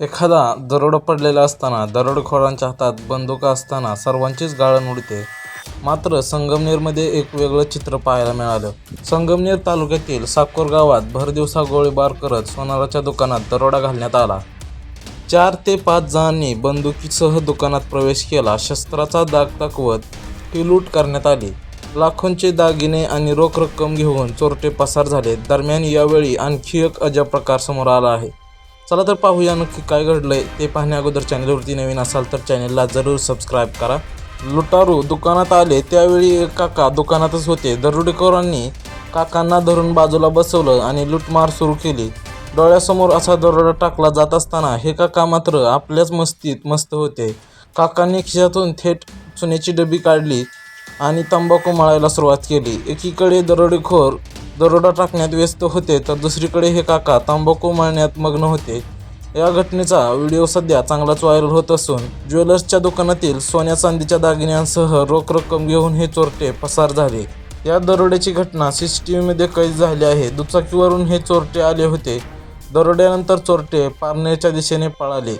एखादा दरोडा पडलेला असताना दरोडखोरांच्या हातात बंदुका असताना सर्वांचीच गाळण उडते. मात्र संगमनेरमध्ये एक वेगळं चित्र पाहायला मिळालं. संगमनेर तालुक्यातील साकोर गावात भरदिवसा गोळीबार करत सोनाराच्या दुकानात दरोडा घालण्यात आला. चार ते पाच जणांनी बंदुकीसह दुकानात प्रवेश केला. शस्त्राचा दाग दाखवत ही लूट करण्यात आली. लाखोंचे दागिने आणि रोख रक्कम घेऊन चोरटे पसार झाले. दरम्यान यावेळी आणखी एक अजब प्रकार समोर आला आहे. चला तर पाहूया नक्की काय घडलंय. ते पाहण्या अगोदर चॅनलवरती नवीन असाल तर चॅनलला जरूर सबस्क्राईब करा. लुटारू दुकानात आले त्यावेळी एक काका दुकानातच होते. दरोडेखोरांनी काकांना धरून बाजूला बसवलं आणि लूटमार सुरू केली. डोळ्यासमोर असा दरोडा टाकला जात असताना हे काका मात्र आपल्याच मस्तीत मस्त होते. काकांनी खिशातून थेट चुन्याची डबी काढली आणि तंबाखू मळायला सुरुवात केली. एकीकडे दरोडेखोर दरोडा टाकण्यात व्यस्त होते तर दुसरीकडे हे काका तंबाखू मळण्यात मग्न होते. या घटनेचा व्हिडिओ सध्या चांगलाच व्हायरल होत असून ज्वेलर्सच्या दुकानातील सोन्या चांदीच्या दागिन्यांसह रोख रक्कम घेऊन हे चोरटे पसार झाले. या दरोड्याची घटना सी सी टी व्हीमध्ये कैद झाली आहे. दुचाकीवरून हे चोरटे आले होते. दरोड्यानंतर चोरटे पारनेरच्या दिशेने पळाले.